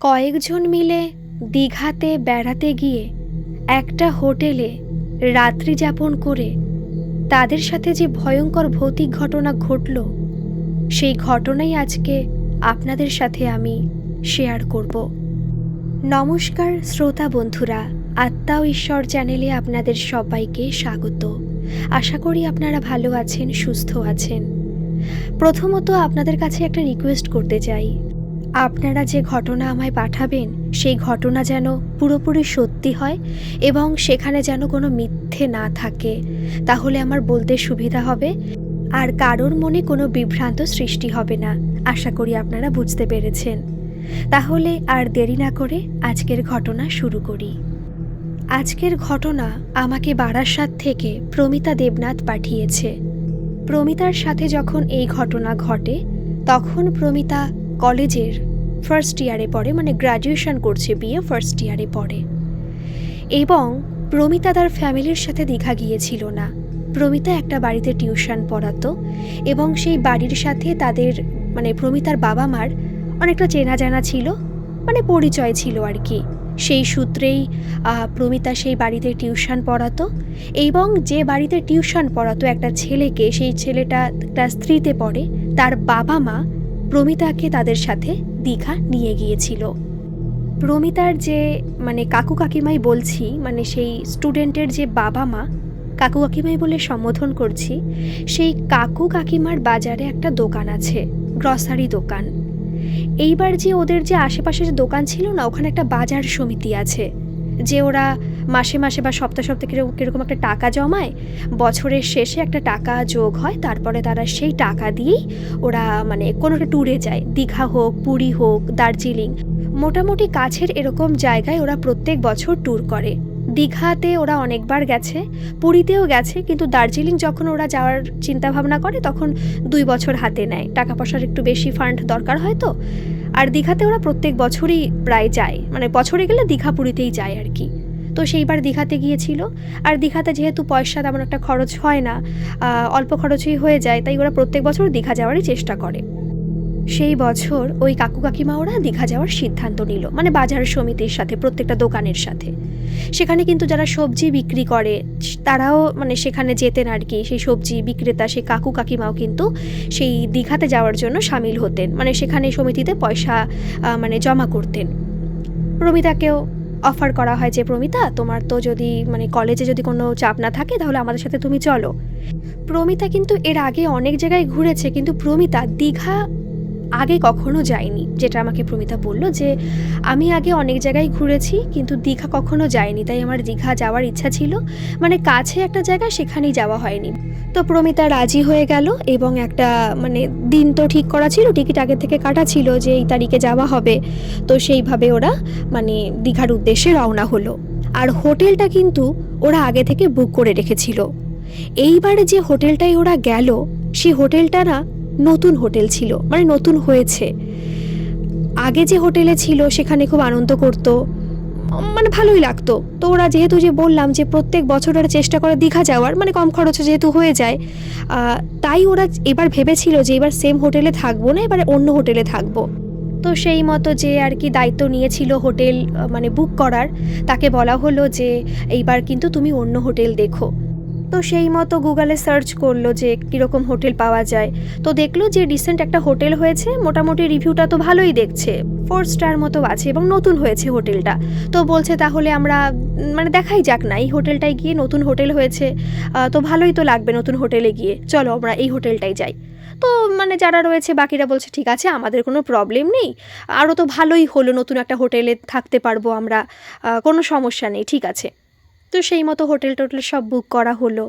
কয়েকজন মিলে দীঘাতে বেড়াতে গিয়ে একটা হোটেলে রাত্রি যাপন করে তাদের সাথে যে ভয়ঙ্কর ভৌতিক ঘটনা ঘটল, সেই ঘটনাই আজকে আপনাদের সাথে আমি শেয়ার করব। নমস্কার শ্রোতা বন্ধুরা, আত্মা ঈশ্বর চ্যানেলে আপনাদের সবাইকে স্বাগত। আশা করি আপনারা ভালো আছেন, সুস্থ আছেন। প্রথমত আপনাদের কাছে একটা রিকোয়েস্ট করতে চাই। আপনারা যে ঘটনা আমায় পাঠাবেন, সেই ঘটনা যেন পুরোপুরি সত্যি হয় এবং সেখানে যেন কোনো মিথ্যে না থাকে, তাহলে আমার বলতে সুবিধা হবে। আর কারোর মনে কোনো বিভ্রান্ত সৃষ্টি হবে না, আশা করি আপনারা বুঝতে পেরেছেন। তাহলে আর দেরি না করে আজকের ঘটনা শুরু করি। আজকের ঘটনা আমাকে বারাসাত থেকে প্রমিতা দেবনাথ পাঠিয়েছে। প্রমিতার সাথে যখন এই ঘটনা ঘটে, তখন প্রমিতা কলেজের ফার্স্ট ইয়ারে পড়ে মানে গ্র্যাজুয়েশন করছে বিয়ে ফার্স্ট ইয়ারে পড়ে। এবং প্রমিতা তার ফ্যামিলির সাথে দীঘা গিয়েছিল না। প্রমিতা একটা বাড়িতে টিউশন পড়াতো এবং সেই বাড়ির সাথে তাদের মানে প্রমিতার বাবা মার অনেকটা চেনা জানা ছিল মানে পরিচয় ছিল আর কি। সেই সূত্রেই প্রমিতা সেই বাড়িতে টিউশন পড়াতো এবং যে বাড়িতে টিউশন পড়াতো একটা ছেলেকে, সেই ছেলেটা ক্লাস থ্রিতে পড়ে, তার বাবা মা প্রমিতাকে তাদের সাথে দীঘা নিয়ে গিয়েছিল। প্রমিতার যে মানে কাকু কাকিমাই বলছি মানে সেই স্টুডেন্টের যে বাবা মা, কাকু কাকিমাই বলে সম্বোধন করছি, সেই কাকু কাকিমার বাজারে একটা দোকান আছে গ্রসারি দোকান। এইবার যে ওদের যে আশেপাশে যে দোকান ছিল না, ওখানে একটা বাজার সমিতি আছে। যে ওরা মাসে মাসে বা সপ্তাহ সপ্তাহে কীরকম কীরকম একটা টাকা জমায়, বছরের শেষে একটা টাকা যোগ হয়, তারপরে তারা সেই টাকা দিয়েই ওরা মানে কোনো একটা ট্যুরে যায়। দীঘা হোক, পুরী হোক, দার্জিলিং। মোটামুটি কাছের এরকম জায়গায় ওরা প্রত্যেক বছর ট্যুর করে। দীঘাতে ওরা অনেকবার গেছে, পুরীতেও গেছে, কিন্তু দার্জিলিং যখন ওরা যাওয়ার চিন্তা ভাবনা করে, তখন দুই বছর হাতে নেয়। টাকা পয়সার একটু বেশি ফান্ড দরকার হয় তো। আর দীঘাতে ওরা প্রত্যেক বছরই প্রায় যায়। মানে বছরে গেলে দীঘা পুরীতেই যায় আর কি। তো সেইবার দীঘাতে গিয়েছিল। আর দীঘাতে যেহেতু পয়সা তেমন একটা খরচ হয় না অল্প খরচেই হয়ে যায়, তাই ওরা প্রত্যেক বছর দীঘা যাওয়ারই চেষ্টা করে। সেই বছর ওই কাকু কাকিমা ওরা দীঘা যাওয়ার সিদ্ধান্ত নিল মানে বাজার সমিতির সাথে, প্রত্যেকটা দোকানের সাথে। সেখানে কিন্তু যারা সবজি বিক্রি করে, তারাও মানে সেখানে যেতেন আর কি, সেই সবজি বিক্রেতা, সেই কাকু কাকিমাও কিন্তু সেই দীঘাতে যাওয়ার জন্য সামিল হতেন মানে সেখানে সমিতিতে পয়সা মানে জমা করতেন। প্রমিতাকেও অফার করা হয় যে, প্রমিতা, তোমার তো যদি মানে কলেজে যদি কোনো চাপ না থাকে, তাহলে আমাদের সাথে তুমি চলো। প্রমিতা কিন্তু এর আগে অনেক জায়গায় ঘুরেছে, কিন্তু প্রমিতা দীঘা আগে কখনো যায়নি যেটা আমাকে প্রমিতা বলল যে, আমি আগে অনেক জায়গায় ঘুরেছি, কিন্তু দীঘা কখনো যাইনি, তাই আমার দীঘা যাওয়ার ইচ্ছা ছিল। মানে কাছে একটা জায়গা, সেখানেই যাওয়া হয়নি। তো প্রমিতা রাজি হয়ে গেল এবং একটা মানে দিন তো ঠিক করা ছিল, টিকিট আগে থেকে কাটা ছিল যে, এই তারিখে যাওয়া হবে। তো সেইভাবে ওরা মানে দীঘার উদ্দেশ্যে রওনা হলো। আর হোটেলটা কিন্তু ওরা আগে থেকে বুক করে রেখেছিল। এইবারে যে হোটেলটায় ওরা গেল সেই হোটেলটা না নতুন হোটেল ছিল মানে নতুন হয়েছে। আগে যে হোটেলে ছিল, সেখানে খুব আনন্দ করতো মানে ভালোই লাগতো। তো ওরা যেহেতু যে বললাম যে প্রত্যেক বছর ওরা চেষ্টা করে দীঘা যাওয়ার মানে কম খরচে যেহেতু হয়ে যায় তাই ওরা এবার ভেবেছিল যে এবার সেম হোটেলে থাকব না, এবার অন্য হোটেলে থাকব। তো সেই মতো যে আর কি দায়িত্ব নিয়েছিল হোটেল মানে বুক করার, তাকে বলা হলো যে এইবার কিন্তু তুমি অন্য হোটেল দেখো। তো সেই মতো গুগলে সার্চ করল যে কীরকম হোটেল পাওয়া যায়। তো দেখল যে রিসেন্ট একটা হোটেল হয়েছে, মোটামুটি রিভিউটা তো ভালোই দেখছে। ফোর স্টার মতো আছে এবং নতুন হয়েছে হোটেলটা তো বলছে তাহলে আমরা মানে দেখাই যাক না, এই হোটেলটায় গিয়ে নতুন হোটেল হয়েছে তো ভালোই তো লাগবে নতুন হোটেলে গিয়ে। চলো আমরা এই হোটেলটায় যাই। তো মানে যারা রয়েছে, বাকিরা বলছে, ঠিক আছে, আমাদের কোনো প্রবলেম নেই। আরও তো ভালোই হলো নতুন একটা হোটেলে থাকতে পারব আমরা কোনো সমস্যা নেই, ঠিক আছে। তো সেই মতো হোটেল টোটেল সব বুক করা হলো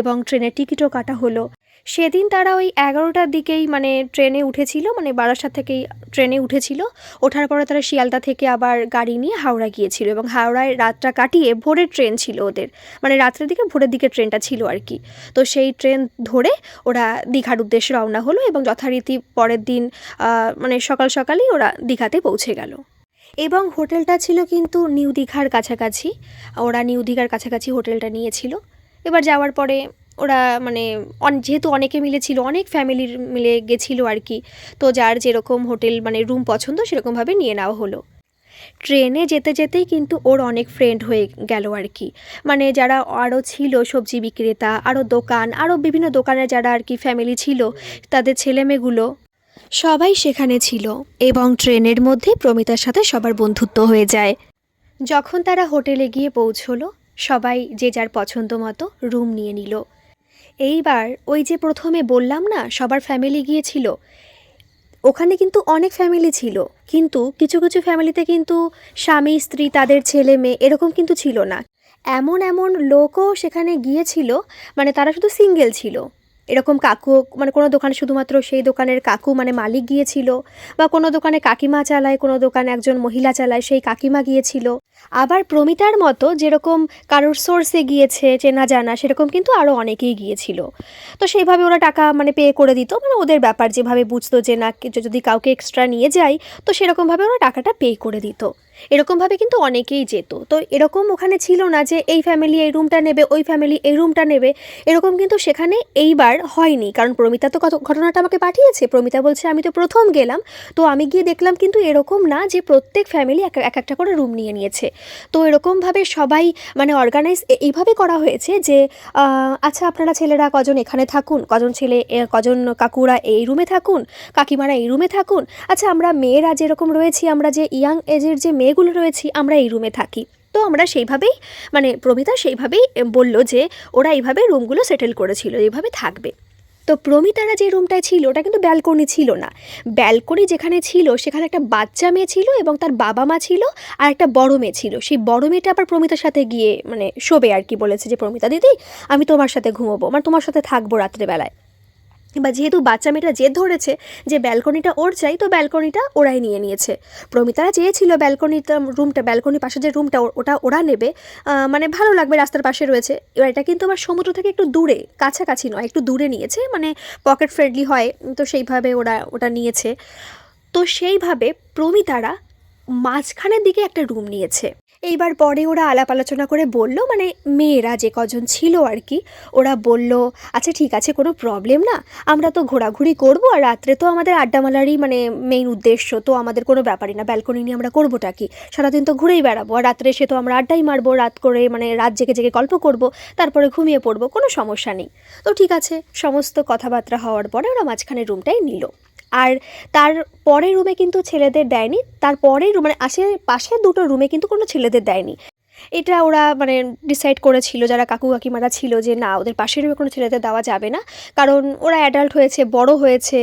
এবং ট্রেনের টিকিটও কাটা হলো। সেদিন তারা ওই এগারোটার দিকেই মানে ট্রেনে উঠেছিল মানে বারাসাত থেকেই ট্রেনে উঠেছিল। ওঠার পরে তারা শিয়ালদা থেকে আবার গাড়ি নিয়ে হাওড়া গিয়েছিল এবং হাওড়ায় রাতটা কাটিয়ে ভোরের ট্রেন ছিল ওদের। মানে রাত্রের দিকে ভোরের দিকে ট্রেনটা ছিল আর কি। তো সেই ট্রেন ধরে ওরা দীঘার উদ্দেশ্যে রওনা হলো এবং যথারীতি পরের দিন মানে সকাল সকালই ওরা দীঘাতে পৌঁছে গেল। এবং হোটেলটা ছিল কিন্তু নিউ দীঘার কাছাকাছি। ওরা নিউ দীঘার কাছাকাছি হোটেলটা নিয়েছিল। এবার যাওয়ার পরে ওরা মানে যেহেতু অনেকে মিলে ছিল, অনেক ফ্যামিলির মিলে গেছিল আর কি, তো যার যেরকম হোটেল মানে রুম পছন্দ সেরকমভাবে নিয়ে নেওয়া হলো। ট্রেনে যেতে যেতেই কিন্তু ওর অনেক ফ্রেন্ড হয়ে গেল আর কি। মানে যারা আরও ছিল সবজি বিক্রেতা আরও দোকান আরও বিভিন্ন দোকানে যারা আর কি ফ্যামিলি ছিল, তাদের ছেলেমেয়েগুলো সবাই সেখানে ছিল এবং ট্রেনের মধ্যে প্রমিতার সাথে সবার বন্ধুত্ব হয়ে যায়। যখন তারা হোটেলে গিয়ে পৌঁছলো, সবাই যে যার পছন্দ মতো রুম নিয়ে নিল। এইবার ওই যে প্রথমে বললাম না, সবার ফ্যামিলি গিয়েছিল। ওখানে কিন্তু অনেক ফ্যামিলি ছিল, কিন্তু কিছু কিছু ফ্যামিলিতে কিন্তু স্বামী, স্ত্রী, তাদের ছেলে, মেয়ে এরকম কিন্তু ছিল না। এমন এমন লোকও সেখানে গিয়েছিল মানে তারা শুধু সিঙ্গেল ছিল। এরকম কাকু মানে কোনো দোকানে শুধুমাত্র সেই দোকানের কাকু মানে মালিক গিয়েছিল, বা কোনো দোকানে কাকিমা চালায়, কোনো দোকানে একজন মহিলা চালায়, সেই কাকিমা গিয়েছিল। আবার প্রমিতার মতো যেরকম কারোর সোর্সে গিয়েছে, চেনা জানা, সেরকম কিন্তু আরও অনেকেই গিয়েছিল। তো সেইভাবে ওরা টাকা মানে পে করে দিত মানে ওদের ব্যাপার, যেভাবে বুঝতো যে না যদি কাউকে এক্সট্রা নিয়ে যায়, তো সেরকমভাবে ওরা টাকাটা পে করে দিত। এরকমভাবে কিন্তু অনেকেই যেত। তো এরকম ওখানে ছিল না যে এই ফ্যামিলি এই রুমটা নেবে, ওই ফ্যামিলি এই রুমটা নেবে। এরকম কিন্তু সেখানে এইবার হয়নি। কারণ প্রমিতা তো ঘটনাটা আমাকে পাঠিয়েছে। প্রমিতা বলছে, আমি তো প্রথম গেলাম। তো আমি গিয়ে দেখলাম কিন্তু এরকম না যে প্রত্যেক ফ্যামিলি এক এক একটা করে রুম নিয়ে নিয়েছে। তো এরকমভাবে সবাই মানে অর্গানাইজ এইভাবে করা হয়েছে যে আচ্ছা আপনারা ছেলেরা কজন এখানে থাকুন? কজন ছেলে কজন কাকুরা এই রুমে থাকুন? কাকিমারা এই রুমে থাকুন? আচ্ছা আমরা মেয়েরা যেরকম রয়েছি, আমরা যে ইয়াং এজের যে মেয়েগুলো রয়েছি, আমরা এই রুমে থাকি। তো আমরা সেইভাবেই মানে প্রমিতা সেইভাবেই বলল যে, ওরা এইভাবে রুমগুলো সেটেল করেছিল, এইভাবে থাকবে। তো প্রমিতারা যে রুমটায় ছিল, ওটা কিন্তু ব্যালকনি ছিল না। ব্যালকনি যেখানে ছিল, সেখানে একটা বাচ্চা মেয়ে ছিল এবং তার বাবা মা ছিল আর একটা বড় মেয়ে ছিল। সেই বড় মেয়েটা আবার প্রমিতার সাথে গিয়ে মানে শোবে আর কি বলেছে যে, প্রমিতা দিদি, আমি তোমার সাথে ঘুমোবো মানে তোমার সাথে থাকব রাত্রেবেলায়। বা যেহেতু বাচ্চা মেয়েটা জেদ ধরেছে যে ব্যালকনিটা ওর চাই, তো ব্যালকনিটা ওরাই নিয়ে নিয়েছে। প্রমিতারা চেয়েছিল ব্যালকনিটা, রুমটা, ব্যালকনির পাশে যে রুমটা ওটা ওরা নেবে মানে ভালো লাগবে, রাস্তার পাশে রয়েছে। এবার এটা কিন্তু আবার সমুদ্র থেকে একটু দূরে, কাছাকাছি নয়, একটু দূরে নিয়েছে মানে পকেট ফ্রেন্ডলি হয়, তো সেইভাবে ওরা ওটা নিয়েছে। তো সেইভাবে প্রমিতারা মাঝখানের দিকে একটা রুম নিয়েছে। এইবার পরে ওরা আলাপ আলোচনা করে বলল মানে মেয়েরা যে কজন ছিল আর কি, ওরা বলল আচ্ছা ঠিক আছে, কোনো প্রবলেম না, আমরা তো ঘোরাঘুরি করব আর রাত্রে তো আমাদের আড্ডা মালারই মানে মেইন উদ্দেশ্য, তো আমাদের কোনো ব্যাপারই না ব্যালকনি নিয়ে আমরা করবোটা কি? সারাদিন তো ঘুরেই বেড়াবো, আর রাত্রে এসে তো আমরা আড্ডাই মারবো, রাত করে মানে রাত জেগে জেগে গল্প করব, তারপরে ঘুমিয়ে পড়ব, কোনো সমস্যা নেই। তো ঠিক আছে, সমস্ত কথাবার্তা হওয়ার পরে ওরা মাঝখানে রুমটাই নিল। আর তার পরের রুমে কিন্তু ছেলেদের দেয়নি। তার পরের রুম মানে আসে, পাশের দুটো রুমে কিন্তু কোনো ছেলেদের দেয়নি। এটা ওরা মানে ডিসাইড করেছিল, যারা কাকু কাকিমারা ছিল যে, না, ওদের পাশের রুমে কোনো ছেলেদের দেওয়া যাবে না। কারণ ওরা অ্যাডাল্ট হয়েছে, বড় হয়েছে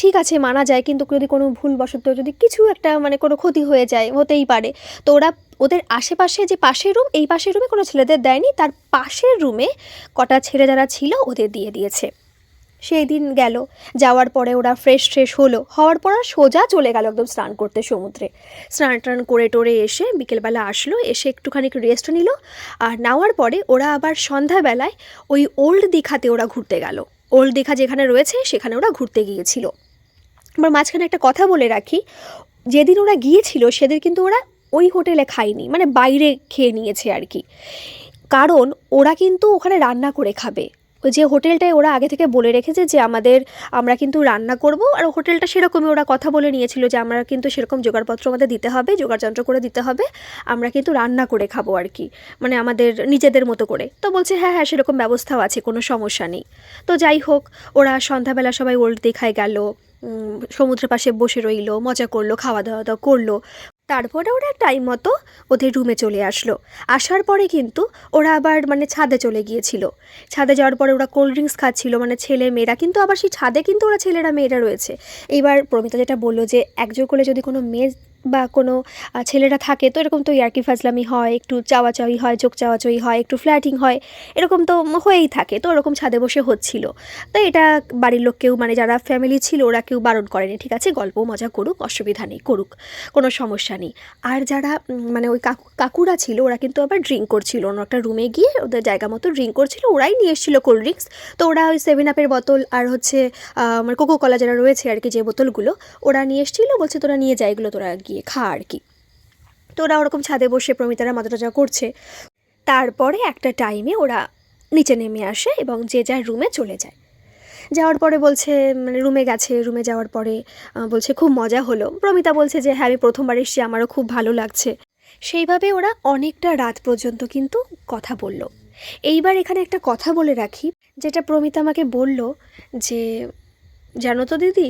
ঠিক আছে, মানা যায়, কিন্তু যদি কোনো ভুলবশত যদি কিছু একটা মানে কোনো ক্ষতি হয়ে যায়, হতেই পারে। তো ওরা, ওদের আশেপাশে যে পাশের রুম এই পাশের রুমে কোনো ছেলেদের দেয়নি, তার পাশের রুমে কটা ছেলে যারা ছিল, ওদের দিয়ে দিয়েছে। সেই দিন গেল। যাওয়ার পরে ওরা ফ্রেশ ফ্রেশ হলো। হওয়ার পর সোজা চলে গেল একদম স্নান করতে সমুদ্রে। স্নান টান করে টোরে এসে বিকেলবেলা আসলো, এসে একটুখানি রেস্ট নিল। আর নেওয়ার পরে ওরা আবার সন্ধ্যাবেলায় ওই ওল্ড দীঘাতে ওরা ঘুরতে গেল। ওল্ড দীঘা যেখানে রয়েছে সেখানে ওরা ঘুরতে গিয়েছিল। এবার মাঝখানে একটা কথা বলে রাখি, যেদিন ওরা গিয়েছিল সেদিন কিন্তু ওরা ওই হোটেলে খায়নি মানে বাইরে খেয়ে নিয়েছে আর কি। কারণ ওরা কিন্তু ওখানে রান্না করে খাবে। যে হোটেলটায় ওরা আগে থেকে বলে রেখেছে যে আমাদের, আমরা কিন্তু রান্না করব, আর হোটেলটা সেরকমই ওরা কথা বলে নিয়েছিল যে আমরা কিন্তু সেরকম জোগাড়পত্র আমাদের দিতে হবে জোগাড়যন্ত্র করে দিতে হবে, আমরা কিন্তু রান্না করে খাব আর কি মানে আমাদের নিজেদের মতো করে। তো বলছে হ্যাঁ হ্যাঁ সেরকম ব্যবস্থাও আছে, কোনো সমস্যা নেই। তো যাই হোক, ওরা সন্ধ্যাবেলা সবাই ওল্ড দেখায় গেল সমুদ্রের পাশে বসে রইল, মজা করল খাওয়া দাওয়া দাওয়া করল। তারপরে ওরা টাইম মতো ওদের রুমে চলে আসলো। আসার পরে কিন্তু ওরা আবার মানে ছাদে চলে গিয়েছিল। ছাদে যাওয়ার পরে ওরা কোল্ড ড্রিঙ্কস খাচ্ছিল মানে ছেলে মেয়েরা কিন্তু আবার সেই ছাদে কিন্তু ওরা ছেলেরা মেয়েরা রয়েছে। এইবার প্রমিতা যেটা বলল যে একজোর করে যদি কোনো মেয়ে বা কোনো ছেলেরা থাকে তো এরকম তো ইয়ার্কি ফাজলামি হয়, একটু চাওয়াচাওয়ি হয়, চোখ চাওয়াচাওয়ি হয়, একটু ফ্ল্যাটিং হয়, এরকম তো হয়েই থাকে তো ওরকম ছাদে বসে হচ্ছিল। তো এটা বাড়ির লোক কেউ মানে যারা ফ্যামিলি ছিল ওরা কেউ বারণ করেনি, ঠিক আছে? গল্প মজা করুক, অসুবিধা নেই করুক, কোনো সমস্যা নেই। আর যারা মানে ওই কাকু, কাকুরা ছিল ওরা কিন্তু আবার ড্রিঙ্ক করছিল। অন্য একটা রুমে গিয়ে ওদের জায়গা মতো ড্রিঙ্ক করছিল, ওরাই নিয়ে এসেছিল কোল্ড ড্রিঙ্কস তো ওরা ওই সেভেন আপের বোতল আর হচ্ছে মানে কোকো কলা যারা রয়েছে আর কি যে বোতলগুলো, ওরা নিয়ে এসেছিল, বলছে তোরা নিয়ে যা, এগুলো তোরা গিয়ে খা আর কি। তো ওরা ওরকম ছাদে বসে প্রমিতারা মজা টজা করছে, তারপরে একটা টাইমে ওরা নিচে নেমে আসে এবং যে যার রুমে চলে যায়। যাওয়ার পরে বলছে মানে রুমে গেছে রুমে যাওয়ার পরে বলছে, খুব মজা হলো। প্রমিতা বলছে যে হ্যাঁ আমি প্রথমবার এসেছি, আমারও খুব ভালো লাগছে। সেইভাবে ওরা অনেকটা রাত পর্যন্ত কিন্তু কথা বলল। এইবার এখানে একটা কথা বলে রাখি, যেটা প্রমিতা আমাকে বলল যে, জানো তো দিদি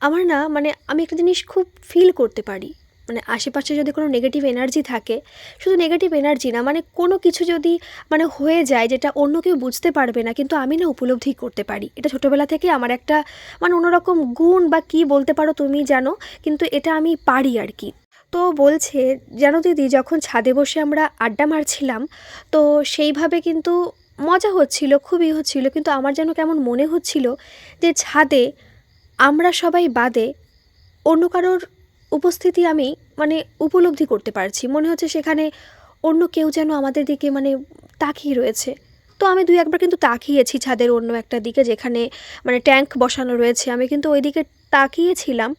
আমার না মানে আমি একটা জিনিস খুব ফিল করতে পারি। মানে আশেপাশে যদি কোনো নেগেটিভ এনার্জি থাকে, শুধু নেগেটিভ এনার্জি না মানে কোনো কিছু যদি মানে হয়ে যায় যেটা অন্য কেউ বুঝতে পারবে না, কিন্তু আমি না উপলব্ধি করতে পারি। এটা ছোটোবেলা থেকে আমার একটা মানে অন্যরকম গুণ বা কি বলতে পারো তুমি জানো, কিন্তু এটা আমি পারি আর কি। তো বলছে, জানো দিদি, যখন ছাদে বসে আমরা আড্ডা মারছিলাম, তো সেইভাবে কিন্তু মজা হচ্ছিল, খুবই হচ্ছিল, কিন্তু আমার যেন কেমন মনে হচ্ছিল যে ছাদে আমরা সবাই বাদে অন্য কারোর উপস্থিতি আমি মানে উপলব্ধি করতে পারছি। মনে হচ্ছে সেখানে অন্য কেউ যেন আমাদের দিকে মানে তাকিয়ে রয়েছে। তো আমি দুই একবার কিন্তু তাকিয়েছি ছাদের অন্য একটা দিকে যেখানে মানে ট্যাঙ্ক বসানো রয়েছে। আমি কিন্তু ওই দিকে তাকিয়েছিলাম,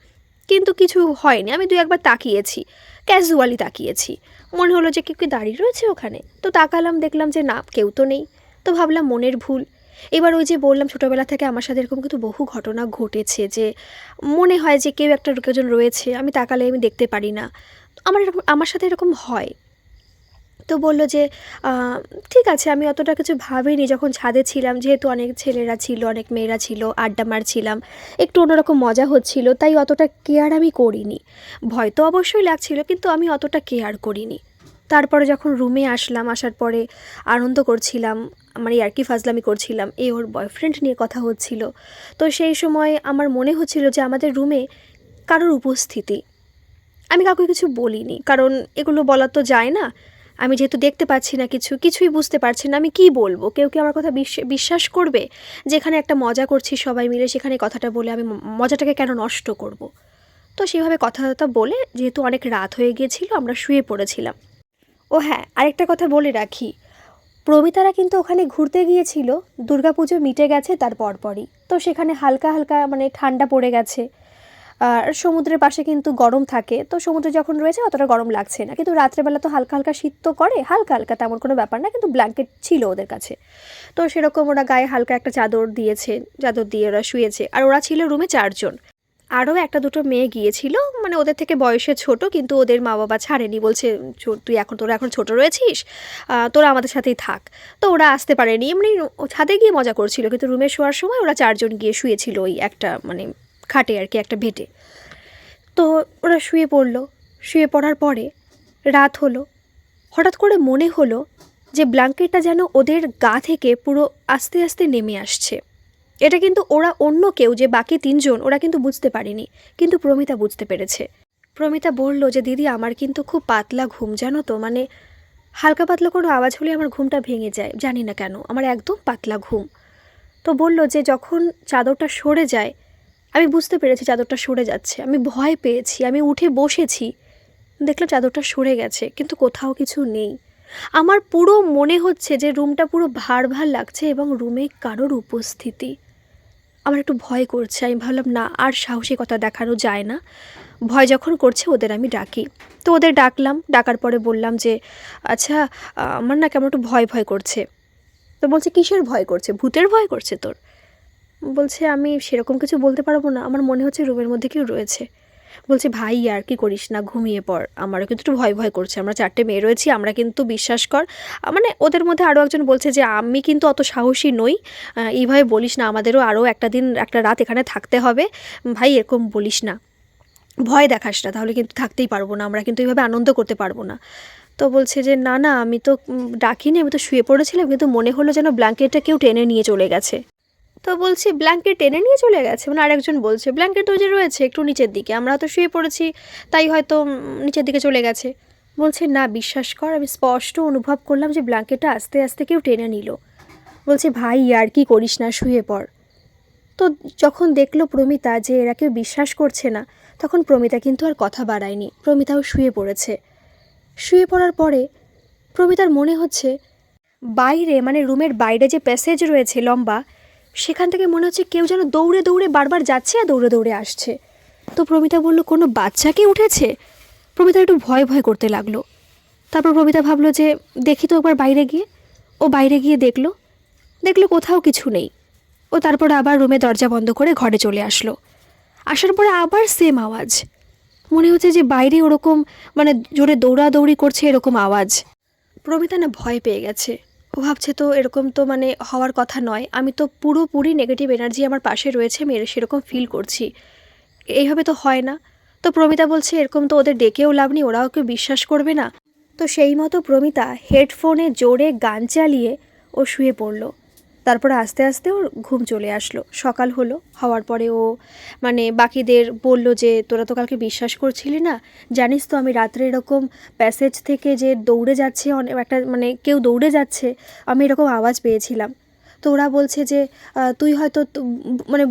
কিন্তু কিছু হয়নি। আমি দুই একবার তাকিয়েছি ক্যাজুয়ালি তাকিয়েছি। মনে হলো যে কেউ কি দাঁড়িয়ে রয়েছে ওখানে? তো তাকালাম, দেখলাম যে না, কেউ তো নেই। তো ভাবলাম মনের ভুল। এবার ওই যে বললাম ছোটোবেলা থেকে আমার সাথে এরকম কিন্তু বহু ঘটনা ঘটেছে যে মনে হয় যে কেউ একটা কেউজন রয়েছে, আমি তাকালে আমি দেখতে পারি না। আমার এরকম, আমার সাথে এরকম হয়। তো বলল যে ঠিক আছে, আমি অতটা কিছু ভাবিনি। যখন ছাদে ছিলাম, যেহেতু অনেক ছেলেরা ছিল, অনেক মেয়েরা ছিল, আড্ডা মারছিলাম, একটু অন্যরকম মজা হচ্ছিল, তাই অতটা কেয়ার আমি করিনি। ভয় তো অবশ্যই লাগছিল, কিন্তু আমি অতটা কেয়ার করিনি। তারপরে যখন রুমে আসলাম, আসার পরে আনন্দ করছিলাম মানে ইয়ার্কি ফাজলামি করছিলাম এ ওর বয়ফ্রেন্ড নিয়ে কথা হচ্ছিল। তো সেই সময় আমার মনে হচ্ছিল যে আমাদের রুমে কারোর উপস্থিতি। আমি কাউকে কিছু বলিনি, কারণ এগুলো বলা তো যায় না। আমি যেহেতু দেখতে পাচ্ছি না কিছু, কিছুই বুঝতে পারছি না, আমি কি বলব? কেউ কি আমার কথা বিশ্ব- বিশ্বাস করবে? যেখানে একটা মজা করছি সবাই মিলে, সেখানে কথাটা বলে আমি মজাটাকে কেন নষ্ট করব। তো সেভাবে কথাবার্তা বলে, যেহেতু অনেক রাত হয়ে গিয়েছিল, আমরা শুয়ে পড়েছিলাম। ও হ্যাঁ আরেকটা কথা বলে রাখি। প্রমিতারা কিন্তু ওখানে ঘুরতে গিয়েছিল, দুর্গাপুজো মিটে গেছে তার পরপরই। তো সেখানে হালকা হালকা মানে ঠান্ডা পড়ে গেছে। আর সমুদ্রের পাশে কিন্তু গরম থাকে। তো সমুদ্রে যখন রয়েছে অতটা গরম লাগছে না। কিন্তু রাত্রেবেলা তো হালকা হালকা শীত তো করে, হালকা হালকা তেমন কোনো ব্যাপার না, কিন্তু ব্ল্যাঙ্কেট ছিল ওদের কাছে। তো সেরকম ওরা গায়ে হালকা একটা চাদর দিয়েছে, চাদর দিয়ে ওরা শুয়েছে। আর ওরা ছিল রুমে চারজন। আরও একটা দুটো মেয়ে গিয়েছিল মানে ওদের থেকে বয়সে ছোট, কিন্তু ওদের মা বাবা ছাড়েনি, বলছে তুই এখন, তোরা এখন ছোট রয়েছিস তোরা আমাদের সাথেই থাক। তো ওরা আসতে পারেনি, এমনি ছাদে গিয়ে মজা করছিল, কিন্তু রুমে শোয়ার সময় ওরা চারজন গিয়ে শুয়েছিল ওই একটা মানে খাটে আর কি, একটা বেটে তো ওরা শুয়ে পড়ল, শুয়ে পড়ার পরে রাত হলো, হঠাৎ করে মনে হলো যে ব্ল্যাঙ্কেটটা যেন ওদের গা থেকে পুরো আস্তে আস্তে নেমে আসছে। এটা কিন্তু ওরা অন্য কেউ, যে বাকি তিনজন, ওরা কিন্তু বুঝতে পারেনি। কিন্তু প্রমিতা বুঝতে পেরেছে। প্রমিতা বলল যে, দিদি, আমার কিন্তু খুব পাতলা ঘুম, জানো তো? মানে হালকা পাতলা কোনো আওয়াজ হলে আমার ঘুমটা ভেঙে যায়, জানি না কেন। আমার একদম পাতলা ঘুম। তো বলল যে, যখন চাদরটা সরে যায়, আমি বুঝতে পেরেছি চাদরটা সরে যাচ্ছে। আমি ভয় পেয়েছি, আমি উঠে বসেছি। দেখলাম চাদরটা সরে গেছে, কিন্তু কোথাও কিছু নেই। আমার পুরো মনে হচ্ছে যে, রুমটা পুরো ভার ভার লাগছে এবং রুমে কারোর উপস্থিতি। আমার একটু ভয় করছে, আমি ভাবলাম, না, আর সাহসিকতা দেখানো যায় না। ভয় যখন করছে, ওদের আমি ডাকি। তো ওদের ডাকলাম, ডাকার পরে বললাম যে আচ্ছা আমার না কেমন একটু ভয় ভয় করছে। তো বলছে, কিসের ভয় করছে? ভূতের ভয় করছে তোর? বলছে, আমি সেরকম কিছু বলতে পারব না, আমার মনে হচ্ছে রুমের মধ্যে কেউ রয়েছে। বলছে, ভাই, আর কি করিস না, ঘুমিয়ে পড়। আমারও কিন্তু একটু ভয় ভয় করছে। আমরা চারটে মেয়ে রয়েছি, আমরা কিন্তু বিশ্বাস কর। মানে ওদের মধ্যে আরও একজন বলছে যে, আমি কিন্তু অত সাহসী নই। এইভাবে বলিস না, আমাদেরও আরও একটা দিন, একটা রাত এখানে থাকতে হবে। ভাই, এরকম বলিস না। ভয় দেখাস না, তাহলে কিন্তু থাকতেই পারব না, আমরা কিন্তু এইভাবে আনন্দ করতে পারব না। তো বলছে যে, না না, আমি তো ডাকিনি, আমি তো শুয়ে পড়েছিলাম, কিন্তু মনে হলো যেন ব্ল্যাঙ্কেটটা কেউ টেনে নিয়ে চলে গেছে। তো বলছি ব্ল্যাঙ্কেট টেনে নিয়ে চলে গেছে? মানে আরেকজন বলছে ব্ল্যাঙ্কেট ওই যে রয়েছে একটু নিচের দিকে, আমরা তো শুয়ে পড়েছি, তাই হয়তো নিচের দিকে চলে গেছে। বলছে, না, বিশ্বাস কর, আমি স্পষ্ট অনুভব করলাম যে ব্ল্যাঙ্কেটটা আস্তে আস্তে কেউ টেনে নিল। বলছে, ভাই, আর কি করিস না, শুয়ে পড়। তো যখন দেখল প্রমিতা যে এরা কেউ বিশ্বাস করছে না, তখন প্রমিতা কিন্তু আর কথা বাড়ায়নি, প্রমিতাও শুয়ে পড়েছে। শুয়ে পড়ার পরে প্রমিতার মনে হচ্ছে, বাইরে মানে রুমের বাইরে যে প্যাসেজ রয়েছে লম্বা সেখান থেকে মনে হচ্ছে কেউ যেন দৌড়ে দৌড়ে বারবার যাচ্ছে আর দৌড়ে দৌড়ে আসছে। তো প্রমিতা বলল, কোনো বাচ্চা কি উঠেছে? প্রমিতা একটু ভয় ভয় করতে লাগল। তারপর প্রমিতা ভাবলো যে, দেখি তো একবার বাইরে গিয়ে। ও বাইরে গিয়ে দেখল। দেখল কোথাও কিছু নেই। ও তারপর আবার রুমে দরজা বন্ধ করে ঘরে চলে আসলো। আসার পরে আবার সেম আওয়াজ। মনে হচ্ছে যে বাইরে ওরকম মানে জোরে দৌড়াদৌড়ি করছে এরকম আওয়াজ। প্রমিতা না ভয় পেয়ে গেছে। ও ভাবছে, তো এরকম তো মানে হওয়ার কথা নয়। আমি তো পুরোপুরি নেগেটিভ এনার্জি আমার পাশে রয়েছে, আমি সেরকম ফিল করছি। এইভাবে তো হয় না। তো প্রমিতা বলছে, এরকম তো ওদের ডেকেও লাভ নেই, ওরাও কেউ বিশ্বাস করবে না। তো সেই মতো প্রমিতা হেডফোনে জোরে গান চালিয়ে ও শুয়ে পড়ল। তারপরে আস্তে আস্তে ওর ঘুম চলে আসলো। সকাল হলো, হওয়ার পরে ও মানে বাকিদের বলল যে, তোরা তো কালকে বিশ্বাস করছিলি না। জানিস তো আমি রাত্রে এরকম প্যাসেজ থেকে যে দৌড়ে যাচ্ছে অনেক একটা মানে কেউ দৌড়ে যাচ্ছে, আমি এরকম আওয়াজ পেয়েছিলাম। তো ওরা বলছে যে তুই হয়তো মানে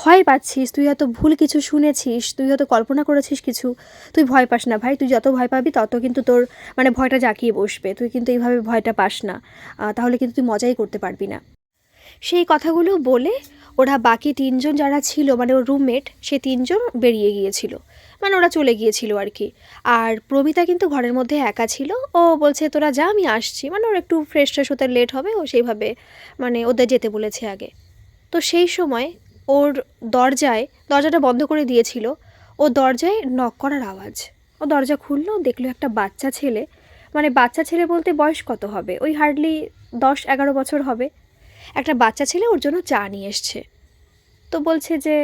ভয় পাচ্ছিস, তুই হয়তো ভুল কিছু শুনেছিস, তুই হয়তো কল্পনা করেছিস কিছু। তুই ভয় পাস না ভাই, তুই যত ভয় পাবি তত কিন্তু তোর মানে ভয়টা জাঁকিয়ে বসবে। তুই কিন্তু এইভাবে ভয়টা পাস না। তাহলে কিন্তু তুই মজাই করতে পারবি না। সেই কথাগুলো বলে ওরা বাকি তিনজন যারা ছিল মানে ওর রুমমেট সে তিনজন বেরিয়ে গিয়েছিল। মানে ওরা চলে গিয়েছিল আর কি। আর প্রমিতা কিন্তু ঘরের মধ্যে একা ছিল। ও বলছে, তোরা যা, আমি আসছি। মানে ওর একটু ফ্রেশ ট্রেশ হতে লেট হবে, ও সেইভাবে মানে ওদের যেতে বলেছে আগে। তো সেই সময় ওর দরজায়, দরজাটা বন্ধ করে দিয়েছিল। ও দরজায় নক করার আওয়াজ। ও দরজা খুললো, দেখল একটা বাচ্চা ছেলে। মানে বাচ্চা ছেলে বলতে বয়স কত হবে? ওই হার্ডলি দশ এগারো বছর হবে। একটা বাচ্চা ছেলে ওর জন্য চা নিয়ে এসছে। তো বলছে যে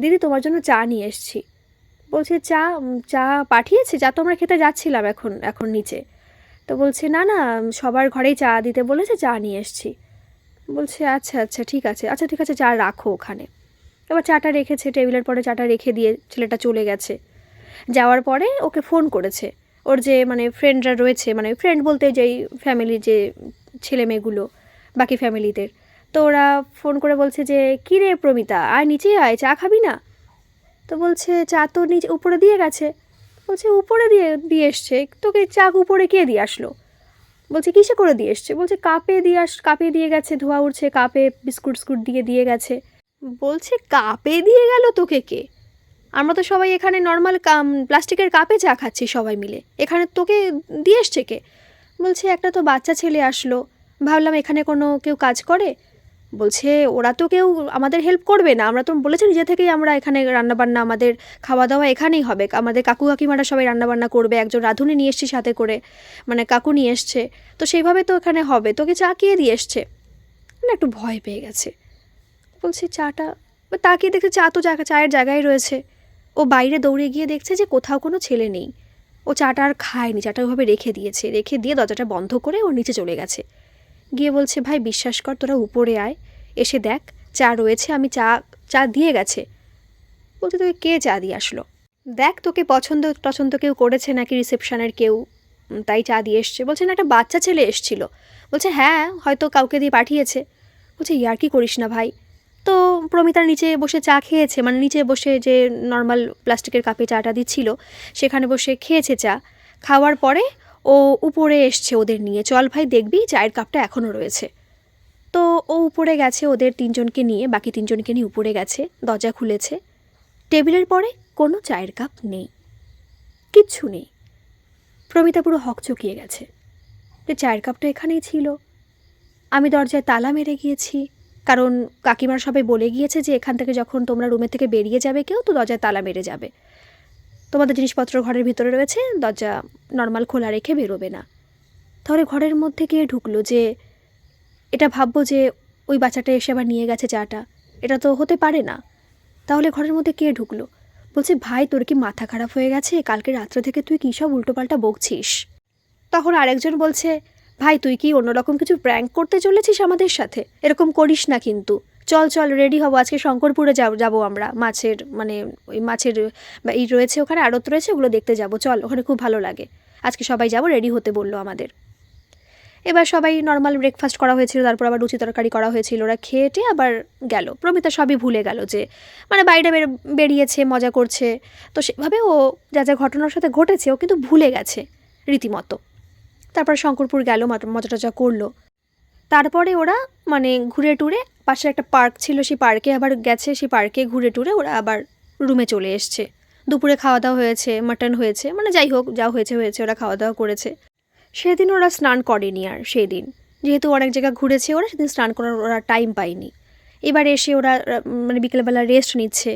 দিদি, তোমার জন্য চা নিয়ে এসছি। বলছে, চা চা পাঠিয়েছে? চা তো আমরা খেতে যাচ্ছিলাম এখন এখন নিচে। তো বলছে, না না, সবার ঘরেই চা দিতে বলেছে, চা নিয়ে এসছি। বলছে আচ্ছা আচ্ছা ঠিক আছে আচ্ছা ঠিক আছে, চা রাখো ওখানে। এবার চাটা রেখেছে, টেবিলের পরে চাটা রেখে দিয়ে ছেলেটা চলে গেছে। যাওয়ার পরে ওকে ফোন করেছে। ওর যে মানে ফ্রেন্ডরা রয়েছে মানে ফ্রেন্ড বলতে যেই ফ্যামিলির যে ছেলে মেয়েগুলো বাকি ফ্যামিলিদের। তো ওরা ফোন করে বলছে যে, কী রে প্রমিতা, আয় নিচেই আয়, চা খাবি না? তো বলছে, চা তো নিচে, উপরে দিয়ে গেছে। বলছে, উপরে দিয়ে দিয়ে এসছে, তোকে চা উপরে কে দিয়ে আসলো? বলছে, কিসে করে দিয়ে এসছে? বলছে, কাপে দিয়ে আস, কাপে দিয়ে গেছে, ধোয়া উঠছে কাপে বিস্কুট স্কুট দিয়ে দিয়ে গেছে। বলছে, কাপে দিয়ে গেল তোকে কে? আমরা তো সবাই এখানে নর্মাল প্লাস্টিকের কাপে চা খাচ্ছি সবাই মিলে। এখানে তোকে দিয়ে এসছে কে? বলছে, একটা তো বাচ্চা ছেলে আসলো। ভাবলাম এখানে কোনো কেউ কাজ করে? বলছে, ওরা তো কেউ আমাদের হেল্প করবে না। আমরা তো বলেছি নিজে থেকেই আমরা এখানে রান্নাবান্না, আমাদের খাওয়া দাওয়া এখানেই হবে। আমাদের কাকু কাকিমারা সবাই রান্নাবান্না করবে, একজন রাঁধুনি নিয়ে এসছি সাথে করে মানে কাকু নিয়ে এসছে। তো সেইভাবে তো এখানে হবে, তোকে চা কে দিয়ে এসছে? মানে একটু ভয় পেয়ে গেছে। বলছে, চাটা? তাকিয়ে দেখছে চা তো জায়গা, চায়ের জায়গায় রয়েছে। ও বাইরে দৌড়ে গিয়ে দেখছে যে কোথাও কোনো ছেলে নেই। ও চাটা আর খায়নি, চাটা ওভাবে রেখে দিয়েছে। রেখে দিয়ে দরজাটা বন্ধ করে ও নিচে চলে গেছে। গিয়ে বলছে, ভাই, বিশ্বাস কর, তোরা উপরে আয়। এসে দেখ, চা রয়েছে, আমি চা চা দিয়ে গেছে। বলছে তোকে কে চা দিয়ে আসলো? দেখ, তোকে পছন্দ টছন্দ কেউ করেছে নাকি রিসেপশনের কেউ? তাই চা দিয়ে এসছে। বলছে, না, একটা বাচ্চা ছেলে এসছিল। বলছে হ্যাঁ হয়তো কাউকে দিয়ে পাঠিয়েছে। বলছে, ইয়ার কি করিস না ভাই? তো প্রমিতার নিচে বসে চা খেয়েছে মানে নিচে বসে যে নর্মাল প্লাস্টিকের কাপে চাটা দিচ্ছিল, সেখানে বসে খেয়েছে চা। খাওয়ার পরে ও উপরে এসছে ওদের নিয়ে। চল ভাই, দেখবি, চায়ের কাপটা এখনও রয়েছে। তো ও উপরে গেছে, ওদের তিনজনকে নিয়ে, বাকি তিনজনকে নিয়ে উপরে গেছে, দরজা খুলেছে। টেবিলের পরে কোনো চায়ের কাপ নেই, কিচ্ছু নেই। প্রমিতা পুরো হকচকিয়ে গেছে। যে চায়ের কাপটা এখানেই ছিল। আমি দরজায় তালা মেরে গিয়েছি, কারণ কাকিমার সবাই বলে গিয়েছে যে এখান থেকে যখন তোমরা রুমের থেকে বেরিয়ে যাবে কেউ, তো দরজায় তালা মেরে যাবে। তোমাদের জিনিসপত্র ঘরের ভিতরে রয়েছে, দরজা নর্মাল খোলা রেখে বেরোবে না। তাহলে ঘরের মধ্যে কে ঢুকলো যে এটা ভাববো যে ওই বাচ্চাটা এসে আবার নিয়ে গেছে চাটা? এটা তো হতে পারে না। তাহলে ঘরের মধ্যে কে ঢুকলো? বলছে, ভাই, তোর কি মাথা খারাপ হয়ে গেছে? কালকে রাত্রে থেকে তুই কী সব উল্টোপাল্টা বকছিস? তখন আরেকজন বলছে, ভাই, তুই কি অন্যরকম কিছু প্র্যাঙ্ক করতে চলেছিস আমাদের সাথে? এরকম করিস না কিন্তু। চল চল রেডি হব। আজকে শঙ্করপুরে যাব, যাব আমরা। মাছের মানে ওই মাছের এই রয়েছে ওখানে, আড়ত রয়েছে, ওগুলো দেখতে যাব। চল, ওখানে খুব ভালো লাগে। আজকে সবাই যাব রেডি হতে বলল আমাদের। এবার সবাই নর্মাল ব্রেকফাস্ট করা হয়েছিল, তারপর আবার লুচি তরকারি করা হয়েছিল। ওরা খেয়েটে আবার গেল। প্রমিতা সবই ভুলে গেল যে মানে বাইরে বের- বেরিয়েছে, মজা করছে। তো সেভাবে ও যা যা ঘটনার সাথে ঘটেছে, ও কিন্তু ভুলে গেছে রীতিমতো। তারপর শঙ্করপুর গেল, মজা টজা করল। তারপরে ওরা মানে ঘুরে টুরে পাশে একটা পার্ক ছিল সেই পার্কে, আবার গেছে সেই পার্কে ঘুরে টুরে ওরা আবার রুমে চলে এসছে। দুপুরে খাওয়া দাওয়া হয়েছে, মাটন হয়েছে মানে যাই হোক, যা হয়েছে হয়েছে, ওরা খাওয়া দাওয়া করেছে। সেদিন ওরা স্নান করেনি আর সেদিন। যেহেতু অনেক জায়গা ঘুরেছে ওরা, সেদিন স্নান করার ওরা টাইম পায়নি। এবার এসে ওরা মানে বিকেলবেলা রেস্ট নিচ্ছে।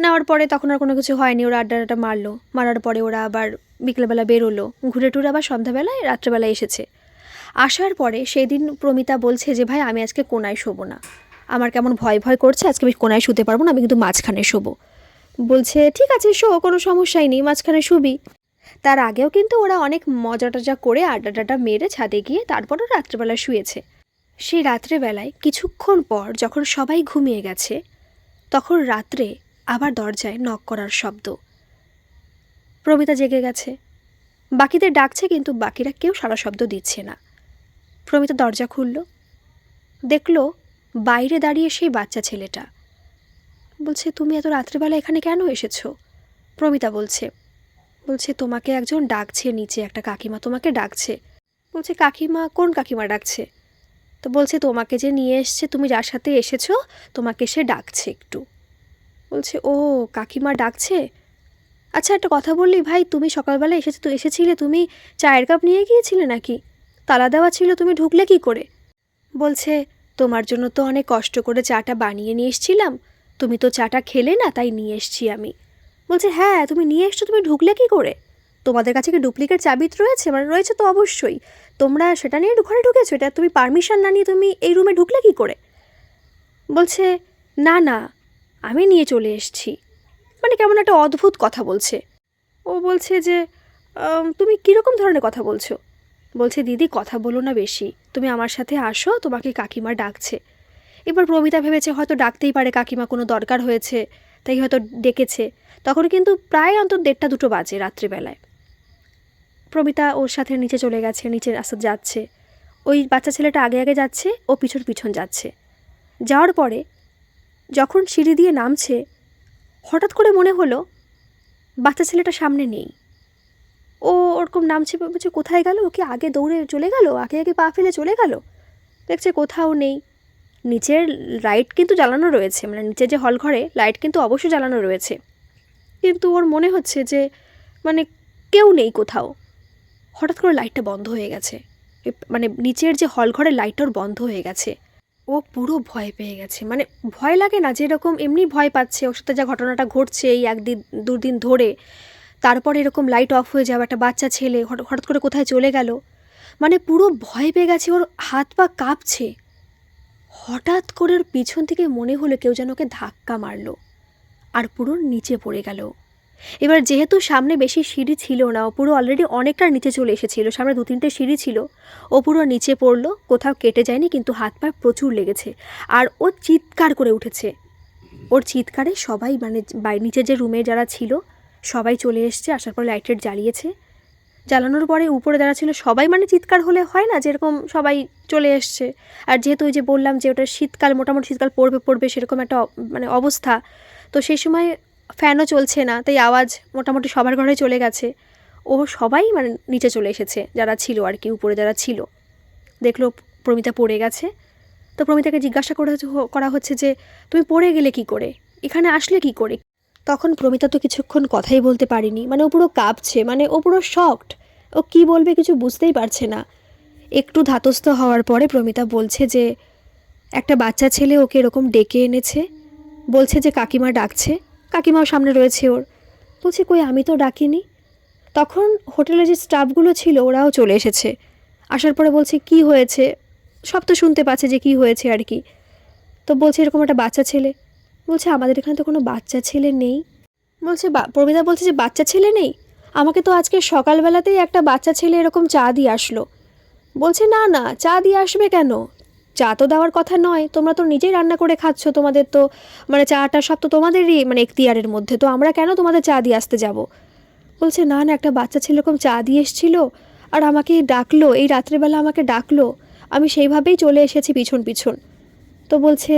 নেওয়ার পরে তখন আর কোনো কিছু হয়নি, ওরা আড্ডা আড্ডা মারলো। মারার পরে ওরা আবার বিকেলবেলা বেরোলো। ঘুরে টুরে আবার সন্ধ্যাবেলায়, রাত্রেবেলায় এসেছে। আসার পরে সেই দিন প্রমিতা বলছে যে, ভাই, আমি আজকে কোনায় শোবো না। আমার কেমন ভয় ভয় করছে, আজকে আমি কোনায় শুতে পারব না, আমি কিন্তু মাঝখানে শোবো। বলছে, ঠিক আছে, শো, কোনো সমস্যাই নেই, মাঝখানে শুবি। তার আগেও কিন্তু ওরা অনেক মজা টজা করে আড্ডা টাড্ডা মেরে ছাদে গিয়ে তারপরও রাত্রেবেলা শুয়েছে। সেই রাত্রেবেলায় কিছুক্ষণ পর যখন সবাই ঘুমিয়ে গেছে, তখন রাত্রে আবার দরজায় নক করার শব্দ। প্রমিতা জেগে গেছে। বাকিদের ডাকছে কিন্তু বাকিরা কেউ সারা শব্দ দিচ্ছে না। প্রমিতা দরজা খুলল। দেখল বাইরে দাঁড়িয়ে সেই বাচ্চা ছেলেটা। বলছে, তুমি এত রাত্রেবেলা এখানে কেন এসেছ? প্রমিতা বলছে বলছে, তোমাকে একজন ডাকছে নিচে, একটা কাকিমা তোমাকে ডাকছে। বলছে, কাকিমা, কোন কাকিমা ডাকছে? তো বলছে, তোমাকে যে নিয়ে এসছে, তুমি যার সাথে এসেছ, তোমাকে সে ডাকছে একটু। বলছে, ও, কাকিমা ডাকছে? আচ্ছা একটা কথা বললি ভাই, তুমি সকালবেলা এসেছ তো এসেছিলে তুমি, চায়ের কাপ নিয়ে গিয়েছিলে নাকি? তালা দেওয়া ছিল, তুমি ঢুকলে কি করে? বলছে, তোমার জন্য তো অনেক কষ্ট করে চাটা বানিয়ে নিয়ে এসছিলাম। তুমি তো চাটা খেলে না, তাই নিয়ে এসছি আমি। বলছে হ্যাঁ তুমি নিয়ে এসছো, তুমি ঢুকলে কি করে? তোমাদের কাছে কি ডুপ্লিকেট চাবি রয়েছে? মানে রয়েছে তো অবশ্যই। তোমরা সেটা নিয়ে ঘরে ঢুকেছো, এটা তুমি পারমিশন না নিয়ে তুমি এই রুমে ঢুকলে কি করে? বলছে, না না, আমি নিয়ে চলে এসছি। মানে কেমন একটা অদ্ভুত কথা বলছে। ও বলছে যে তুমি কীরকম ধরনের কথা বলছো? বলছে, দিদি, কথা বলো না বেশি। তুমি আমার সাথে আসো, তোমাকে কাকিমা ডাকছে। এবার প্রমিতা ভেবেছে, হয়তো ডাকতেই পারে কাকিমা, কোনো দরকার হয়েছে। তাই হয়তো ডেকেছে। তখন কিন্তু প্রায় অন্তত দেড়টা দুটো বাজে রাত্রিবেলায়। প্রমিতা ওর সাথে নিচে চলে গেছে, নিচে রাস্তা যাচ্ছে। ওই বাচ্চা ছেলেটা আগে আগে যাচ্ছে, ও পিছন পিছন যাচ্ছে। যাওয়ার পরে যখন সিঁড়ি দিয়ে নামছে, হঠাৎ করে মনে হলো, বাচ্চা ছেলেটা সামনে নেই। ও ওরকম নামছে, বলছে, কোথায় গেল? ও কি আগে দৌড়ে চলে গেল? আগে আগে পা ফেলে চলে গেল? দেখছে কোথাও নেই। নিচের লাইট কিন্তু জ্বালানো রয়েছে মানে নিচের যে হল ঘরে লাইট কিন্তু অবশ্যই জ্বালানো রয়েছে। কিন্তু ওর মনে হচ্ছে যে মানে কেউ নেই কোথাও। হঠাৎ করে লাইটটা বন্ধ হয়ে গেছে। মানে নিচের যে হল ঘরের লাইটটা ওর বন্ধ হয়ে গেছে। ও পুরো ভয় পেয়ে গেছে। মানে ভয় লাগে না যেরকম এমনি ভয় পাচ্ছে, ওর সাথে যা ঘটনাটা ঘটছে এই একদিন, দুদিন ধরে। তারপর এরকম লাইট অফ হয়ে যাওয়া, একটা বাচ্চা ছেলে হঠাৎ করে কোথায় চলে গেল মানে পুরো ভয় পেয়ে গেছে, ওর হাত পা কাঁপছে। হঠাৎ করে ওর পিছন থেকে মনে হলো কেউ যেন ওকে ধাক্কা মারলো আর পুরো নিচে পড়ে গেল। এবার যেহেতু সামনে বেশি সিঁড়ি ছিল না, ও পুরো অলরেডি অনেকটা নিচে চলে এসেছিল, সামনে দু তিনটে সিঁড়ি ছিল, ও পুরো নিচে পড়ল, কোথাও কেটে যায়নি, কিন্তু হাত পা প্রচুর লেগেছে আর ও চিৎকার করে উঠেছে। ওর চিৎকারে সবাই মানে নিচে যে রুমে যারা ছিল সবাই চলে এসছে, আসার পর লাইট জ্বালিয়েছে। জ্বালানোর পরে উপরে যারা ছিল সবাই মানে চিৎকার হলে হয় না, যেরকম সবাই চলে এসছে। আর যেহেতু ওই যে বললাম যে ওটা শীতকাল, মোটামুটি শীতকাল পড়বে পড়বে সেরকম একটা মানে অবস্থা, তো সেই সময় ফ্যানও চলছে না, তাই আওয়াজ মোটামুটি সবার ঘরে চলে গেছে। ও সবাই মানে নিচে চলে এসেছে, যারা ছিল আর কি, উপরে যারা ছিল। দেখল প্রমিতা পড়ে গেছে। তো প্রমিতাকে জিজ্ঞাসা করে করা হচ্ছে যে, তুমি পড়ে গেলে কি করে? এখানে আসলে কি করে? তখন প্রমিতা তো কিছুক্ষণ কথাই বলতে পারিনি। মানে ও পুরো কাঁপছে মানে ও পুরো শকড ও কি বলবে কিছু বুঝতেই পারছে না। একটু ধাতস্থ হওয়ার পরে প্রমিতা বলছে যে, একটা বাচ্চা ছেলে ওকে এরকম ডেকে এনেছে। বলছে যে, কাকিমা ডাকছে। কাকিমাও সামনে রয়েছে ওর। বলছে, কই, আমি তো ডাকিনি। তখন হোটেলে যে স্টাফগুলো ছিল, ওরাও চলে এসেছে। আসার পরে বলছে, কি হয়েছে? সব তো শুনতে পাচ্ছে যে, কি হয়েছে আর কি। তো বলছে, এরকম একটা বাচ্চা ছেলে। বলছে, আমাদের এখানে তো কোনো বাচ্চা ছেলে নেই। বলছে প্রমিতা বলছে যে, বাচ্চা ছেলে নেই? আমাকে তো আজকে সকালবেলাতেই একটা বাচ্চা ছেলে এরকম চা দিয়ে আসলো। বলছে, না না, চা দিয়ে আসবে কেন? চা তো দেওয়ার কথা নয়। তোমরা তো নিজেই রান্না করে খাচ্ছ। তোমাদের তো মানে চাটা সব তো তোমাদেরই মানে এখতিয়ারের মধ্যে। তো আমরা কেন তোমাদের চা দিয়ে আসতে যাব? বলছে, না না, একটা বাচ্চা ছেলে এরকম চা দিয়ে এসেছিল আর আমাকে ডাকলো। এই রাত্রেবেলা আমাকে ডাকলো। আমি সেইভাবেই চলে এসেছি পিছন পিছন। তো বলছে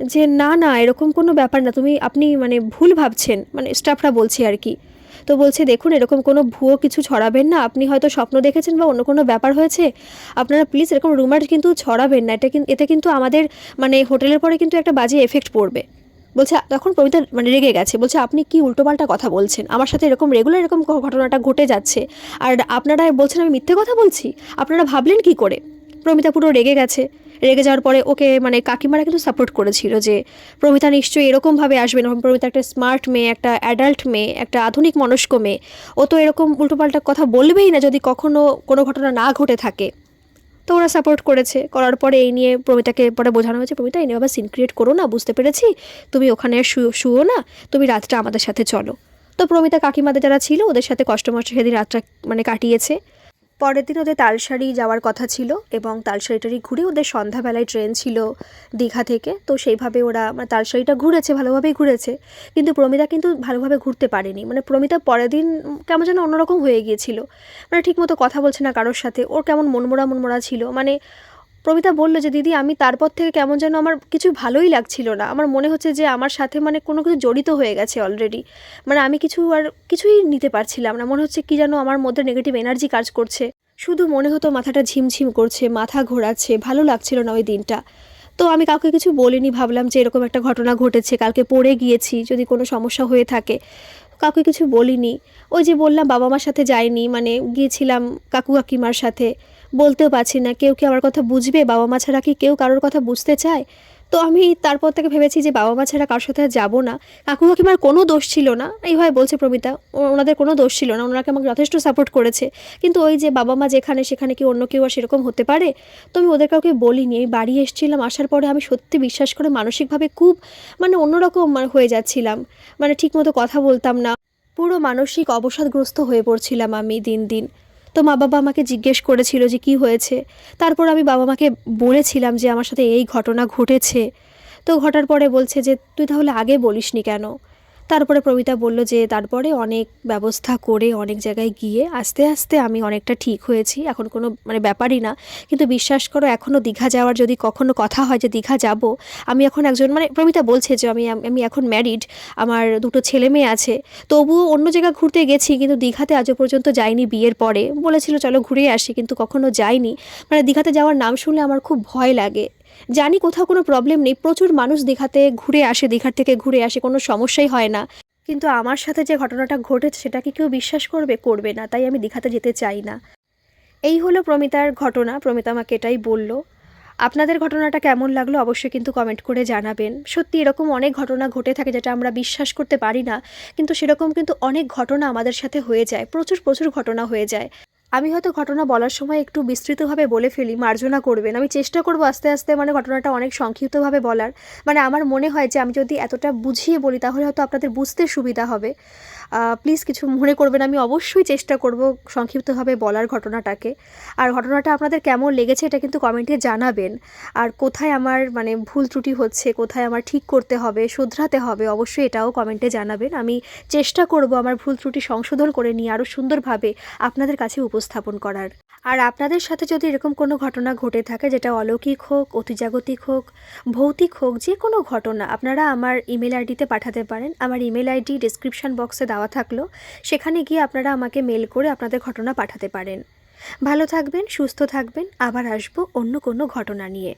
যে না না, এরকম কোনো ব্যাপার না, তুমি, আপনি মানে ভুল ভাবছেন মানে স্টাফরা বলছে আর কি। তো বলছে, দেখুন, এরকম কোনো ভুয়ো কিছু ছড়াবেন না, আপনি হয়তো স্বপ্ন দেখেছেন বা অন্য কোনো ব্যাপার হয়েছে, আপনারা প্লিজ এরকম রুমার কিন্তু ছড়াবেন না, এটা এতে কিন্তু আমাদের মানে হোটেলের পরে কিন্তু একটা বাজে এফেক্ট পড়বে। বলছে, তখন প্রমিতা মানে রেগে গেছে, বলছে, আপনি কি উল্টোপাল্টা কথা বলছেন? আমার সাথে এরকম রেগুলার এরকম ঘটনাটা ঘটে যাচ্ছে, আর আপনারা বলছেন আমি মিথ্যে কথা বলছি? আপনারা ভাবলেন কি করে? প্রমিতা পুরো রেগে গেছে। রেগে যাওয়ার পরে ওকে মানে কাকিমারা কিন্তু সাপোর্ট করেছিল যে প্রমিতা নিশ্চয়ই এরকমভাবে আসবে না। প্রমিতা একটা স্মার্ট মেয়ে, একটা অ্যাডাল্ট মেয়ে, একটা আধুনিক মনস্ক মেয়ে। ও তো এরকম উল্টোপাল্টা কথা বলবেই না যদি কখনো কোনো ঘটনা না ঘটে থাকে। তো ওরা সাপোর্ট করেছে। করার পরে এই নিয়ে প্রমিতাকে পরে বোঝানো হয়েছে, প্রমিতা, এই নিয়ে আবার সিন ক্রিয়েট করো না, বুঝতে পেরেছি? তুমি ওখানে আর শুয়ো না। তুমি রাতটা আমাদের সাথে চলো। তো প্রমিতা কাকিমাদের যারা ছিল, ওদের সাথে কষ্ট মষ্ট সেদিন রাতটা মানে কাটিয়েছে। পরের দিন ওদের তালসারি যাওয়ার কথা ছিল এবং তালসারিটারি ঘুরে ওদের সন্ধ্যাবেলায় ট্রেন ছিল দীঘা থেকে। তো সেইভাবে ওরা মানে তালসারিটা ঘুরেছে, ভালোভাবেই ঘুরেছে। কিন্তু প্রমিতা কিন্তু ভালোভাবে ঘুরতে পারেনি। মানে প্রমিতা পরের দিন কেমন যেন অন্যরকম হয়ে গিয়েছিল। মানে ঠিকমতো কথা বলছে না কারোর সাথে। ওর কেমন মনমোড়া মনমোড়া ছিল। মানে প্রমিতা বলল যে, দিদি, আমি তারপর থেকে কেমন যেন আমার কিছু ভালোই লাগছিল না। আমার মনে হচ্ছে যে, আমার সাথে মানে কোনো কিছু জড়িত হয়ে গেছে অলরেডি মানে আমি কিছু আর কিছুই নিতে পারছিলাম না। মনে হচ্ছে কি যেন আমার মধ্যে নেগেটিভ এনার্জি কাজ করছে। শুধু মনে হতো মাথাটা ঝিমঝিম করছে, মাথা ঘোরাচ্ছে, ভালো লাগছিল না ওই দিনটা। তো আমি কাউকে কিছু বলিনি, ভাবলাম যে, এরকম একটা ঘটনা ঘটেছে, কালকে পড়ে গিয়েছি, যদি কোনো সমস্যা হয়ে থাকে। কাউকে কিছু বলিনি। ওই যে বললাম, বাবা মার সাথে যাইনি মানে গিয়েছিলাম কাকু কাকিমার সাথে। বলতেও পারছি না। কেউ কি আমার কথা বুঝবে? বাবা মা ছাড়া কি কেউ কারোর কথা বুঝতে চায়? তো আমি তারপর থেকে ভেবেছি যে বাবা মা ছাড়া কারোর সাথে যাব না। কাকু কাকিমার কোনো দোষ ছিল না। এইভাবে বলছে প্রমিতা। ওনাদের কোনো দোষ ছিল না। ওনাকে আমাকে যথেষ্ট সাপোর্ট করেছে। কিন্তু ওই যে বাবা মা যেখানে, সেখানে কি অন্য কেউ আর সেরকম হতে পারে? তো আমি ওদের কাউকে বলিনি। আমি বাড়ি এসেছিলাম, আসার পরে আমি সত্যি বিশ্বাস করে মানসিকভাবে খুব মানে অন্যরকম হয়ে যাচ্ছিলাম। মানে ঠিকমতো কথা বলতাম না। পুরো মানসিক অবসাদগ্রস্ত হয়ে পড়ছিলাম আমি দিন দিন। তো মা বাবা আমাকে জিজ্ঞেস করেছিল যে কি হয়েছে। তারপর আমি বাবা মাকে বলেছিলাম যে আমার সাথে এই ঘটনা ঘটেছে। তো ঘটার পরে বলছে যে, তুই তাহলে আগে বলিসনি কেন? তারপরে প্রমিতা বলল যে তারপরে অনেক ব্যবস্থা করে অনেক জায়গায় গিয়ে আস্তে আস্তে আমি অনেকটা ঠিক হয়েছি, এখন কোনো মানে ব্যাপারই না। কিন্তু বিশ্বাস করো এখনও দীঘা যাওয়ার যদি কখনো কথা হয় যে দীঘা যাব, আমি এখন একজন মানে প্রমিতা বলছে যে আমি আমি এখন ম্যারিড আমার দুটো ছেলে মেয়ে আছে। তবুও অন্য জায়গা ঘুরতে গেছি কিন্তু দীঘাতে আজও পর্যন্ত যাইনি বিয়ের পরে। বলেছিল, চলো ঘুরে আসি। কিন্তু কখনো যাইনি। মানে দীঘাতে যাওয়ার নাম শুনলে আমার খুব ভয় লাগে। জানি কোথাও কোনো প্রবলেম নেই, প্রচুর মানুষ দীঘাতে ঘুরে আসে, দীঘার থেকে ঘুরে আসে, কোনো সমস্যাই হয় না। কিন্তু আমার সাথে যে ঘটনাটা ঘটেছে সেটা কি কেউ বিশ্বাস করবে? করবে না, তাই আমি দীঘাতে যেতে চাই না। এই হলো প্রমিতার ঘটনা, প্রমিতা আমাকে এটাই বলল। আপনাদের ঘটনাটা কেমন লাগল অবশ্যই কিন্তু কমেন্ট করে জানাবেন। সত্যি এরকম অনেক ঘটনা ঘটে থাকে যেটা আমরা বিশ্বাস করতে পারি না, কিন্তু সেরকম কিন্তু অনেক ঘটনা আমাদের সাথে হয়ে যায়, প্রচুর প্রচুর ঘটনা হয়ে যায়। আমি হয়তো ঘটনা বলার সময় একটু বিস্তৃতভাবে বলে ফেলি, মার্জনা করবেন। আমি চেষ্টা করব আস্তে আস্তে মানে ঘটনাটা অনেক সংক্ষিপ্তভাবে বলার। মানে আমার মনে হয় যে আমি যদি এতটা বুঝিয়ে বলি তাহলে হয়তো আপনাদের বুঝতে সুবিধা হবে। প্লিজ কিছু মনে করবেন, আমি অবশ্যই চেষ্টা করব সংক্ষিপ্তভাবে বলার ঘটনাটাকে। আর ঘটনাটা আপনাদের কেমন লেগেছে এটা কিন্তু কমেন্টে জানাবেন। আর কোথায় আমার মানে ভুল ত্রুটি হচ্ছে, কোথায় আমার ঠিক করতে হবে, শুধরাতে হবে, অবশ্যই এটাও কমেন্টে জানাবেন। আমি চেষ্টা করব আমার ভুল ত্রুটি সংশোধন করে নিয়ে আরও সুন্দরভাবে আপনাদের কাছে উপস্থাপন করার। আর আপনাদের সাথে যদি এরকম কোনো ঘটনা ঘটে থাকে, যেটা অলৌকিক হোক, অতিজাগতিক হোক, ভৌতিক হোক, যে কোনো ঘটনা, আপনারা আমার ইমেল আইডিতে পাঠাতে পারেন। আমার ইমেল আইডি ডিসক্রিপশান বক্সে দেওয়া থাকল। সেখানে গিয়ে আপনারা আমাকে মেল করে আপনাদের ঘটনা পাঠাতে পারেন। ভালো থাকবেন, সুস্থ থাকবেন। আবার আসব অন্য কোনো ঘটনা নিয়ে।